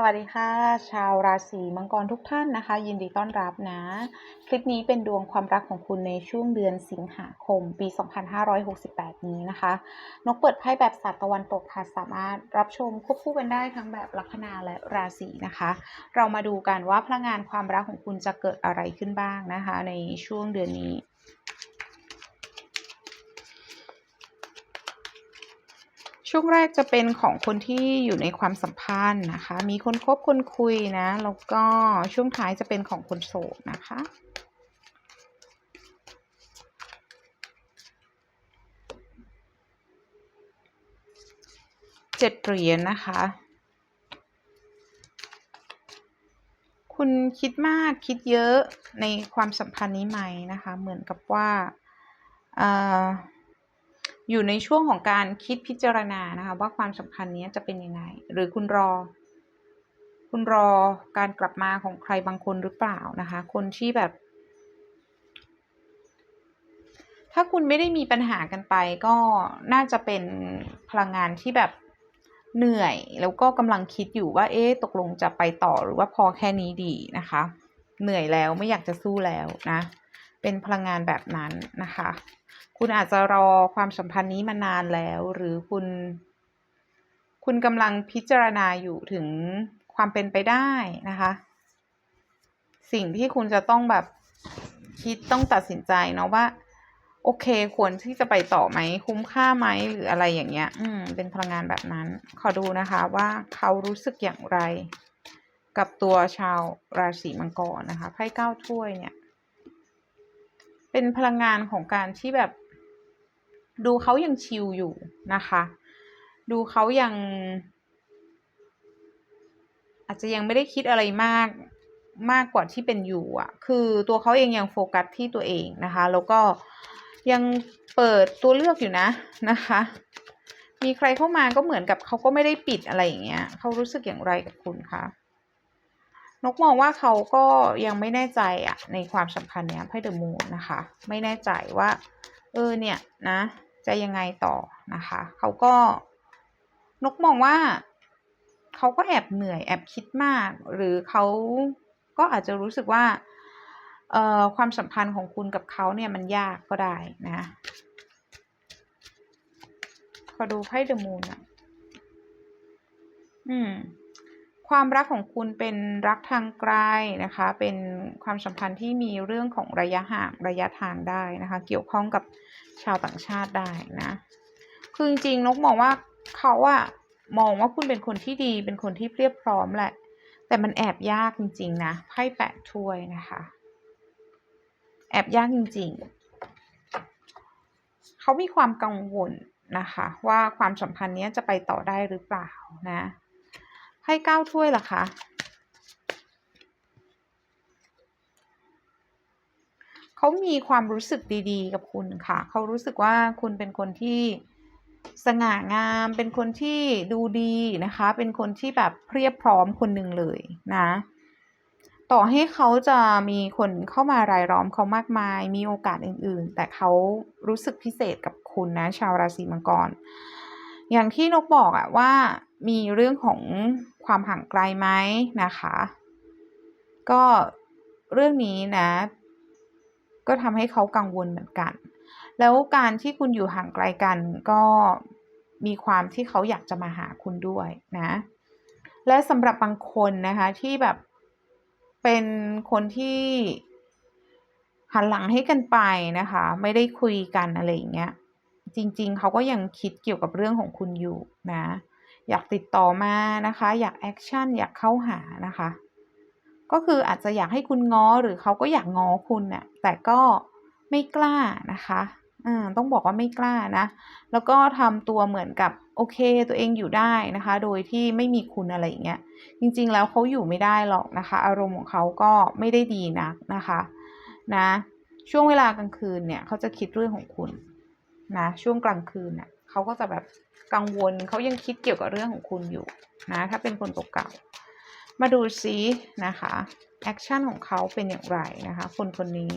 สวัสดีค่ะ ชาวราศีมังกรทุกท่านนะคะ ยินดีต้อนรับนะ คลิปนี้เป็นดวงความรักของคุณในช่วงเดือนสิงหาคม ปี 2568 นี้นะคะ นกเปิดไพ่แบบสัตว์ตะวันตกค่ะสามารถรับชมควบคู่กันได้ทั้งแบบลัคนาและราศีนะคะ เรามาดูกันว่าพลังงานความรักของคุณจะเกิดอะไรขึ้นบ้างนะคะ ในช่วงเดือนนี้ ช่วงแรกจะเป็นของคนที่อยู่ในความสัมพันธ์นะคะ มีคนคบคนคุยนะ แล้วก็ช่วงท้ายจะเป็นของคนโสดนะคะ เจ็ดเหรียญนะคะ คุณคิดมากคิดเยอะในความสัมพันธ์นี้ไหมนะคะ เหมือนกับว่าอ่อ อยู่ในช่วงของการคิดพิจารณานะคะว่าความสัมพันธ์นี้จะเป็นยังไง หรือคุณรอ คุณรอการกลับมาของใครบางคนหรือเปล่านะคะ คนที่แบบ ถ้าคุณไม่ได้มีปัญหากันไปก็น่าจะเป็นพลังงานที่แบบเหนื่อย แล้วก็กำลังคิดอยู่ว่า เอ๊ะตกลงจะไปต่อหรือว่าพอแค่นี้ดีนะคะ เหนื่อยแล้วไม่อยากจะสู้แล้วนะ เป็นพลังงานแบบนั้นนะคะ คุณอาจจะรอความสัมพันธ์นี้มานานแล้ว หรือคุณ คุณกำลังพิจารณาอยู่ถึงความเป็นไปได้นะคะ สิ่งที่คุณจะต้องแบบคิดต้องตัดสินใจเนาะว่า โอเคควรที่จะไปต่อไหมคุ้มค่าไหมหรืออะไรอย่างเงี้ย อืม เป็นพลังงานแบบนั้น ขอดูนะคะว่าเขารู้สึกอย่างไร กับตัวชาวราศีมังกรนะคะไพ่เก้าถ้วยเนี่ย เป็นพลังงานของการที่แบบ ดูเขายังชิลอยู่นะคะ ดูเขายัง อาจจะยังไม่ได้คิดอะไรมากมากกว่าที่เป็นอยู่อะ คือตัวเขาเองยังโฟกัสที่ตัวเองนะคะ แล้วก็ยังเปิดตัวเลือกอยู่นะนะคะ มีใครเข้ามาก็เหมือนกับเขาก็ไม่ได้ปิดอะไรอย่างเงี้ย เขารู้สึกอย่างไรกับคุณคะ นกมองว่าเขาก็ยังไม่แน่ใจอะในความสัมพันธ์เนี้ยไพ่เดอะมูนนะคะ ไม่แน่ใจว่า เออเนี่ยนะ จะยังไงต่อนะคะ เขาก็นกมองว่า เขาก็แอบเหนื่อยแอบคิดมาก หรือเขาก็อาจจะรู้สึกว่าเอ่อความสัมพันธ์ของคุณกับเขาเนี่ยมันยากก็ได้นะขอดูไพ่เดอะมูนอะ อืม ความรักของคุณเป็นรักทางไกลนะคะ เป็นความสัมพันธ์ที่มีเรื่องของระยะห่างระยะทางได้นะคะ เกี่ยวข้องกับชาวต่างชาติได้นะคือจริงๆนกมองว่าเขาอะมองว่าคุณเป็นคนที่ดีเป็นคนที่เรียบพร้อมแหละ แต่มันแอบยากจริง ๆ นะไพ่แปดถ้วยนะคะ แอบยากจริง ๆ เขามีความกังวลนะคะ ว่าความสัมพันธ์นี้จะไปต่อได้หรือเปล่านะ ไพ่เก้าถ้วยล่ะคะเขามีความรู้สึกดีๆ กับคุณค่ะ เขารู้สึกว่าคุณเป็นคนที่สง่างาม เป็นคนที่ดูดีนะคะ เป็นคนที่แบบเพียบพร้อมคนหนึ่งเลยนะ ต่อให้เขาจะมีคนเข้ามารายล้อมเขามากมาย มีโอกาสอื่นๆ แต่เขารู้สึกพิเศษกับคุณนะ ชาวราศีมังกร อย่างที่นกบอกอะว่า มีเรื่องของความห่างไกลไหมนะคะ ก็เรื่องนี้นะ ก็ทำให้เขากังวลเหมือนกัน แล้วการที่คุณอยู่ห่างไกลกันก็มีความที่เขาอยากจะมาหาคุณด้วยนะ และสำหรับบางคนนะคะที่แบบเป็นคนที่หันหลังให้กันไปนะคะ ไม่ได้คุยกันอะไรอย่างเงี้ย จริง ๆ เขาก็ยังคิดเกี่ยวกับเรื่องของคุณอยู่นะ อยากติดต่อมานะคะ อยากแอคชั่นอยากเข้าหานะคะ ก็คืออาจจะอยากให้คุณง้อหรือเขาก็อยากง้อคุณเนี่ยแต่ก็ไม่กล้านะคะอ่าต้องบอกว่าไม่กล้านะ แล้วก็ทำตัวเหมือนกับโอเคตัวเองอยู่ได้นะคะ โดยที่ไม่มีคุณอะไรอย่างเงี้ย จริงๆแล้วเขาอยู่ไม่ได้หรอกนะคะ อารมณ์ของเขาก็ไม่ได้ดีนักนะคะนะช่วงเวลากลางคืนเนี่ยเขาจะคิดเรื่องของคุณนะช่วงกลางคืนเนี่ยเขาก็จะแบบ กังวลเขายังคิดเกี่ยวกับเรื่องของคุณอยู่นะถ้าเป็นคนเก่าๆมาดูซินะคะแอคชั่นของเขาเป็นอย่างไรนะคะ คนคนนี้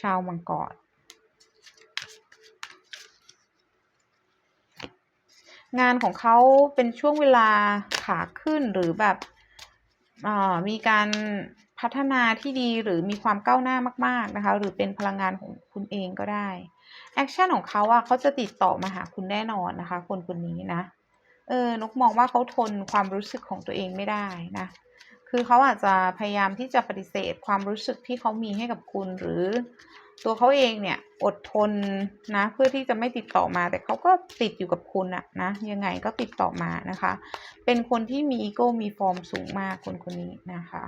ชาวมังกร งานของเขาเป็นช่วงเวลาขาขึ้นหรือแบบมีการพัฒนาที่ดีหรือมีความก้าวหน้ามาก ๆนะคะ หรือเป็นพลังงานของคุณเองก็ได้ แอคชั่นของเขาอะเขาจะติดต่อมาหาคุณแน่นอนนะคะ คนคนนี้นะ เออนกมองว่าเขาทนความรู้สึกของตัวเองไม่ได้นะ คือเขาอาจจะพยายามที่จะปฏิเสธความรู้สึกที่เขามีให้กับคุณหรือตัวเขาเองเนี่ยอดทนนะเพื่อที่จะไม่ติดต่อมา แต่เขาก็ติดอยู่กับคุณอะนะยังไงก็ติดต่อมานะคะ เป็นคนที่มีอีโก้มีฟอร์มสูงมากคนคนนี้นะคะ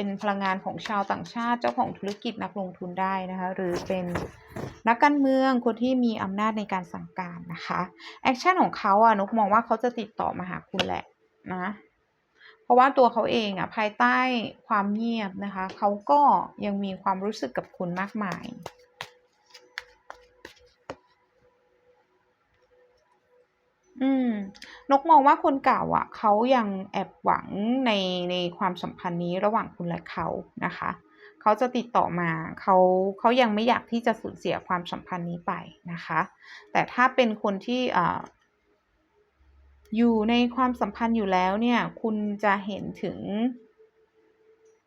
เป็นพลังงานของชาวต่างชาติเจ้าของธุรกิจนักลงทุนได้นะคะหรือเป็นนักการเมืองคนที่มีอำนาจในการสั่งการนะคะแอคชั่นของเขาอะนกมองว่าเขาจะติดต่อมาหาคุณแหละนะเพราะว่าตัวเขาเองอะภายใต้ความเงียบนะคะเขาก็ยังมีความรู้สึกกับคุณมากมายอืม นกมองว่าคนเก่าอะเขายังแอบหวังในในความสัมพันธ์นี้ระหว่างคุณและเขานะคะเขาจะติดต่อมาเขาเขายังไม่อยากที่จะสูญเสียความสัมพันธ์นี้ไปนะคะ แต่ถ้าเป็นคนที่อ่าอยู่ในความสัมพันธ์อยู่แล้วเนี่ยคุณจะเห็นถึง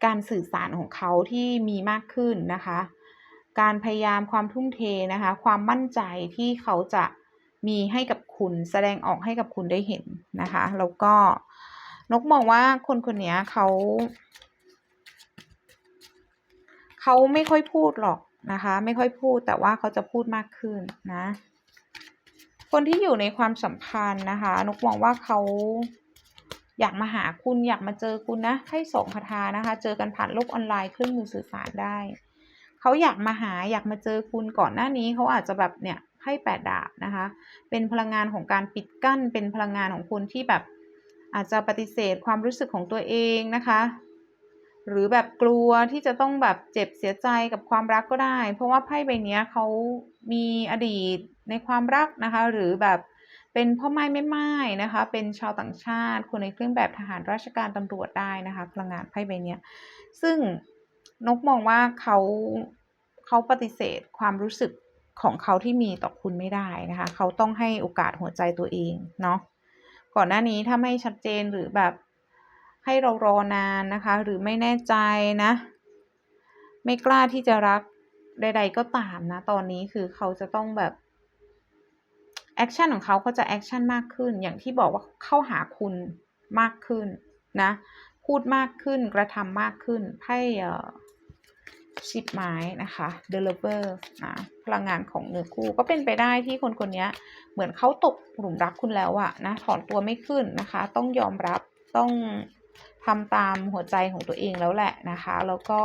การสื่อสารของเขาที่มีมากขึ้นนะคะ การพยายามความทุ่มเทนะคะ ความมั่นใจที่เขาจะ มีให้กับคุณแสดงออกให้กับคุณได้เห็นนะคะ แล้วก็นกมองว่าคนคนนี้เขาเขาไม่ค่อยพูดหรอกนะคะ ไม่ค่อยพูดแต่ว่าเขาจะพูดมากขึ้นนะ คนที่อยู่ในความสัมพันธ์นะคะ นกมองว่าเขาอยากมาหาคุณอยากมาเจอคุณนะให้สองคาถานะคะ เจอกันผ่านโลกออนไลน์เครื่องมือสื่อสารได้ เขาอยากมาหาอยากมาเจอคุณก่อนหน้านี้เขาอาจจะแบบเนี่ย ให้แปดดาบนะคะ เป็นพลังงานของการปิดกั้น เป็นพลังงานของคนที่แบบอาจจะปฏิเสธความรู้สึกของตัวเองนะคะ หรือแบบกลัวที่จะต้องแบบเจ็บเสียใจกับความรักก็ได้ เพราะว่าไพ่ใบนี้เขามีอดีตในความรักนะคะ หรือแบบเป็นพ่อไม้แม่ไม้นะคะ เป็นชาวต่างชาติ คนในเครื่องแบบทหารราชการตำรวจได้นะคะ พลังงานไพ่ใบนี้ซึ่งนกมองว่าเขาเขาปฏิเสธความรู้สึก ของเขาที่มีต่อคุณไม่ได้นะคะ เขาต้องให้โอกาสหัวใจตัวเองเนาะก่อนหน้านี้ถ้าไม่ชัดเจนหรือแบบให้เรารอนานนะคะ หรือไม่แน่ใจนะ ไม่กล้าที่จะรักใด ๆ ก็ตามนะ ตอนนี้คือเขาจะต้องแบบแอคชั่นของเขาก็จะแอคชั่นมากขึ้น อย่างที่บอกว่าเข้าหาคุณมากขึ้นนะ พูดมากขึ้นกระทำมากขึ้นไพ่ ชิปไม้นะคะ d e l i v e r นะพลังงานของเนื้อคู่ก็เป็นไปได้ที่คนคนนี้เหมือนเขาตกหลุมรักคุณแล้วอะนะถอนตัวไม่ขึ้นนะคะ ต้องยอมรับต้องทำตามหัวใจของตัวเองแล้วแหละนะคะ แล้วก็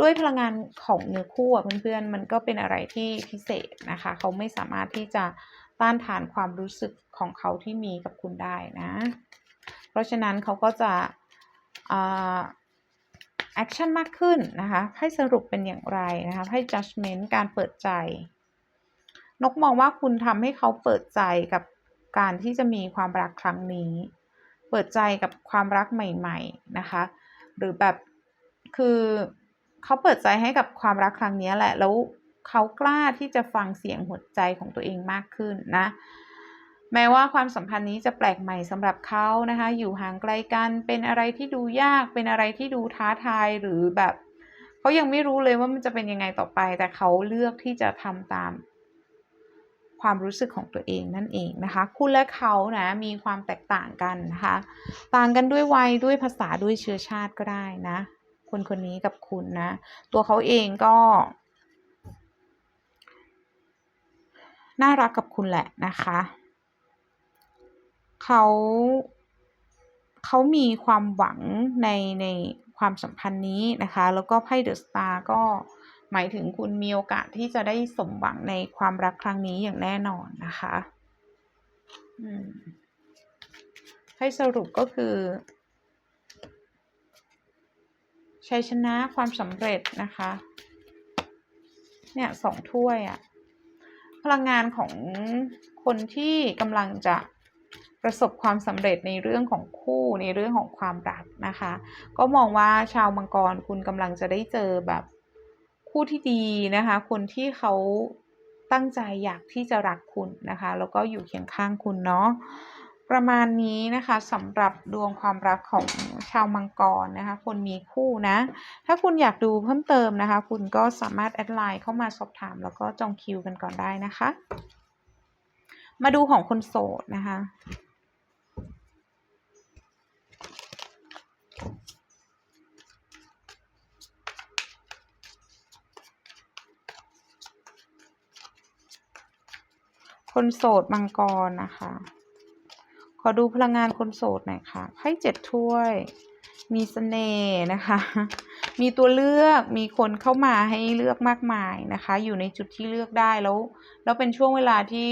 ด้วยพลังงานของเนื้อคู่อะเพื่อนๆมันก็เป็นอะไรที่พิเศษนะคะ เขาไม่สามารถที่จะต้านทานความรู้สึกของเขาที่มีกับคุณได้นะ เพราะฉะนั้นเขาก็จะอ่า แอคชั่นมากขึ้นนะคะให้สรุปเป็นอย่างไรนะคะให้ judgment การเปิดใจ นกมองว่าคุณทำให้เขาเปิดใจกับการที่จะมีความรักครั้งนี้ เปิดใจกับความรักใหม่ ๆนะคะ หรือแบบคือเขาเปิดใจให้กับความรักครั้งนี้แหละ แล้วเขากล้าที่จะฟังเสียงหัวใจของตัวเองมากขึ้นนะ แม้ว่าความสัมพันธ์นี้จะแปลกใหม่สำหรับเขานะคะ อยู่ห่างไกลกันเป็นอะไรที่ดูยาก เป็นอะไรที่ดูท้าทายหรือแบบเขายังไม่รู้เลยว่ามันจะเป็นยังไงต่อไป แต่เขาเลือกที่จะทำตาม ความรู้สึกของตัวเองนั่นเองนะคะ คุณและเขานะมีความแตกต่างกันนะคะ ต่างกันด้วยวัยด้วยภาษาด้วยเชื้อชาติก็ได้นะ คนคนนี้กับคุณนะ ตัวเขาเองก็น่ารักกับคุณแหละนะคะ เขาเขามีความหวังในในความสัมพันธ์นี้นะคะ แล้วก็ไพ่เดอะสตาร์ก็หมายถึงคุณมีโอกาสที่จะได้สมหวังในความรักครั้งนี้อย่างแน่นอนนะคะให้สรุปก็คือชัยชนะความสำเร็จนะคะ เนี่ยสองถ้วยอะพลังงานของคนที่กำลังจะ ประสบความสำเร็จในเรื่องของคู่ในเรื่องของความรักนะคะ ก็มองว่าชาวมังกรคุณกำลังจะได้เจอแบบคู่ที่ดีนะคะ คนที่เขาตั้งใจอยากที่จะรักคุณนะคะ แล้วก็อยู่เคียงข้างคุณเนาะประมาณนี้นะคะสำหรับดวงความรักของชาวมังกรนะคะ คนมีคู่นะ ถ้าคุณอยากดูเพิ่มเติมนะคะ คุณก็สามารถแอดไลน์เข้ามาสอบถาม แล้วก็จองคิวกันก่อนได้นะคะ มาดูของคนโสดนะคะ คนโสดมังกรนะคะ ขอดูพลังงานคนโสดหน่อยค่ะไพ่เจ็ดถ้วย มีเสน่ห์นะคะ มีตัวเลือก มีคนเข้ามาให้เลือกมากมายนะคะ อยู่ในจุดที่เลือกได้แล้ว แล้วเป็นช่วงเวลาที่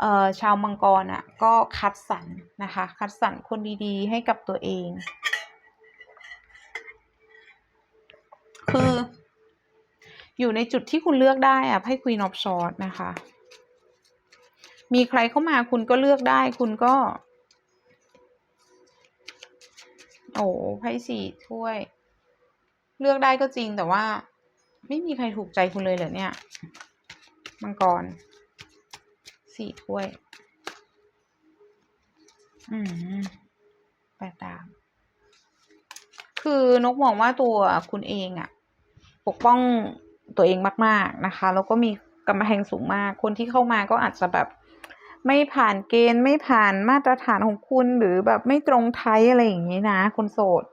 เชาวมังกรอะ ก็คัดสรรนะคะ คัดสรรคนดีๆ ให้กับตัวเอง คือ อยู่ในจุดที่คุณเลือกได้อะไพ่ Queen of Swords นะคะ มีใครเข้ามาคุณก็เลือกได้ คุณก็ โอ้ไพ่สี่ถ้วย เลือกได้ก็จริงแต่ว่า ไม่มีใครถูกใจคุณเลยเหรอเนี่ยมังกรสี่ถ้วย อืมแปดดาบคือนกมองว่าตัวคุณเองอะปกป้องตัวเองมาก ๆ นะคะ แล้วก็มีกำแพงสูงมาก คนที่เข้ามาก็อาจจะแบบ ไม่ผ่านเกณฑ์ไม่ผ่านมาตรฐานของคุณหรือแบบไม่ตรงไทยอะไรอย่างนี้นะคนโสด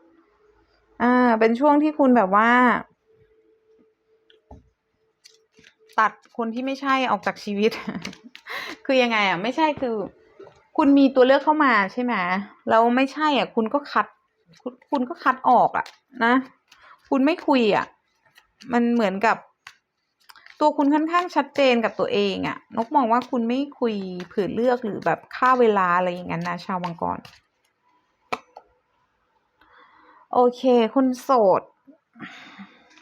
อ่า เป็นช่วงที่คุณแบบว่า ตัดคนที่ไม่ใช่ออกจากชีวิต คือยังไงอะ ไม่ใช่คือ คุณมีตัวเลือกเข้ามาใช่ไหมแล้วไม่ใช่อะ คุณก็คัด คุณคุณก็คัดออกอะ นะ คุณไม่คุยอะ มันเหมือนกับ ตัวคุณค่อนข้างชัดเจนกับตัวเองอะนกมองว่าคุณไม่คุยเผื่อเลือกหรือแบบค่าเวลาอะไรอย่างนั้นนะชาวมังกร โอเค คนโสด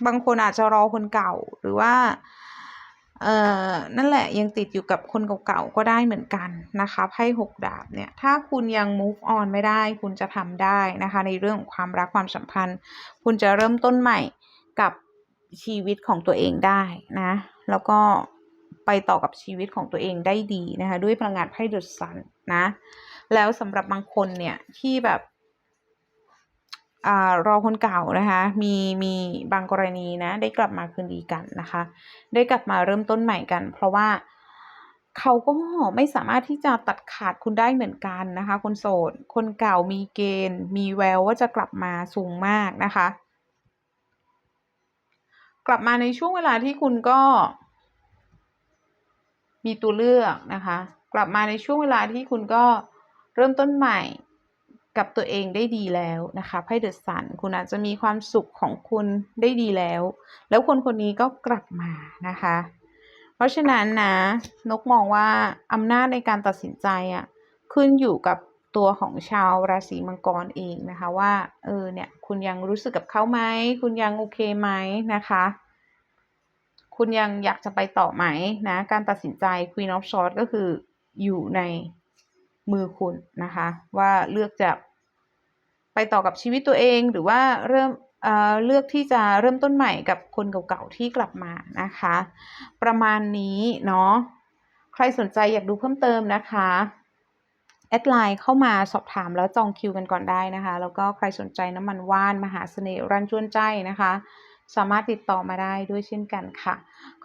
บางคนอาจจะรอคนเก่าหรือว่าเอ่อนั่นแหละยังติดอยู่กับคนเก่าๆก็ได้เหมือนกันนะคะไพ่หกดาบเนี่ย ถ้าคุณยัง move on ไม่ได้ คุณจะทำได้นะคะ ในเรื่องของความรักความสัมพันธ์ คุณจะเริ่มต้นใหม่กับ ชีวิตของตัวเองได้นะ แล้วก็ไปต่อกับชีวิตของตัวเองได้ดีนะคะ ด้วยพลังงานไพ่ดอะซันนะ แล้วสำหรับบางคนเนี่ยที่แบบอ่ารอคนเก่านะคะ มีมีบางกรณีนะ ได้กลับมาคืนดีกันนะคะ ได้กลับมาเริ่มต้นใหม่กัน เพราะว่าเขาก็ไม่สามารถที่จะตัดขาดคุณได้เหมือนกันนะคะ คนโสด คนเก่ามีเกณฑ์ มีแววว่าจะกลับมาสูงมากนะคะ กลับมาในช่วงเวลาที่คุณก็ มีตัวเลือกนะคะ กลับมาในช่วงเวลาที่คุณก็เริ่มต้นใหม่กับตัวเองได้ดีแล้วนะคะไพ่เดอะซันคุณอาจจะมีความสุขของคุณได้ดีแล้ว แล้วคนคนนี้ก็กลับมานะคะ เพราะฉะนั้นนะนกมองว่าอำนาจในการตัดสินใจอะ่ะขึ้นอยู่กับ ตัวของชาวราศีมังกรเองนะคะว่าเออเนี่ยคุณยังรู้สึกกับเขาไหมคุณยังโอเคไหมนะคะ คุณยังอยากจะไปต่อไหมนะการตัดสินใจ Queen of Swords ก็คืออยู่ในมือคุณนะคะ ว่าเลือกจะไปต่อกับชีวิตตัวเองหรือว่าเริ่มเเลือกที่จะเริ่มต้นใหม่กับคนเก่าๆที่กลับมานะคะ ประมาณนี้เนาะใครสนใจอยากดูเพิ่มเติมนะคะ แอดไลน์เข้ามาสอบถามแล้วจองคิวกันก่อนได้นะคะ แล้วก็ใครสนใจน้ำมันว่านมหาเสน่ห์รันจวนใจนะคะ สามารถติดต่อมาได้ด้วยเช่นกันค่ะ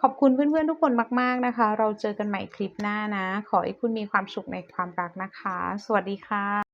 ขอบคุณเพื่อนๆทุกคนมาก ๆนะคะ เราเจอกันใหม่คลิปหน้านะ ขอให้คุณมีความสุขในความรักนะคะ สวัสดีค่ะ